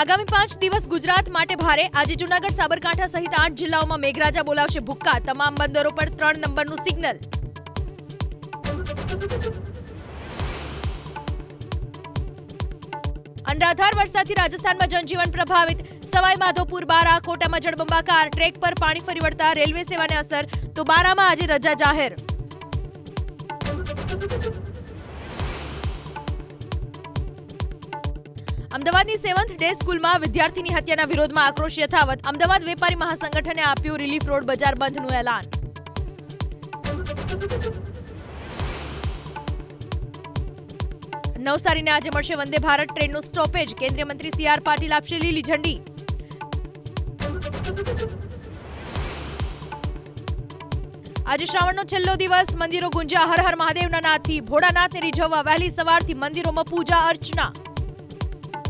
આગામી પાંચ દિવસ ગુજરાત માટે ભારે. આજે જુનાગઢ, સાબરકાંઠા સહિત આઠ જિલ્લાઓમાં મેઘરાજા બોલાવશે ભુક્કા. તમામ બંદરો પર ત્રણ નંબરનું સિગ્નલ. અનરાધાર વરસાદથી રાજસ્થાનમાં જનજીવન પ્રભાવિત. સવાઈ માધોપુર બારા, કોટામાં જળબંબાકાર. ટ્રેક પર પાણી ફરી વળતા રેલવે સેવાને અસર. તો બારામાં આજે રજા જાહેર. અમદાવાદની સેવન્થ ડે સ્કૂલમાં વિદ્યાર્થીની હત્યાના વિરોધમાં આક્રોશ યથાવત. અમદાવાદ વેપારી મહાસંગઠને આપ્યું રિલીફ રોડ બજાર બંધનું એલાન. નવસારીને આજે મળશે વંદે ભારત ટ્રેનનું સ્ટોપેજ. કેન્દ્રીય મંત્રી સી આર પાટીલ આપશે લીલી ઝંડી. આજે શ્રાવણનો છેલ્લો દિવસ. મંદિરો ગુંજ્યા. હર હર મહાદેવના નાદથી ભોળાનાથને રીઝવવા વહેલી સવારથી મંદિરોમાં પૂજા અર્ચના.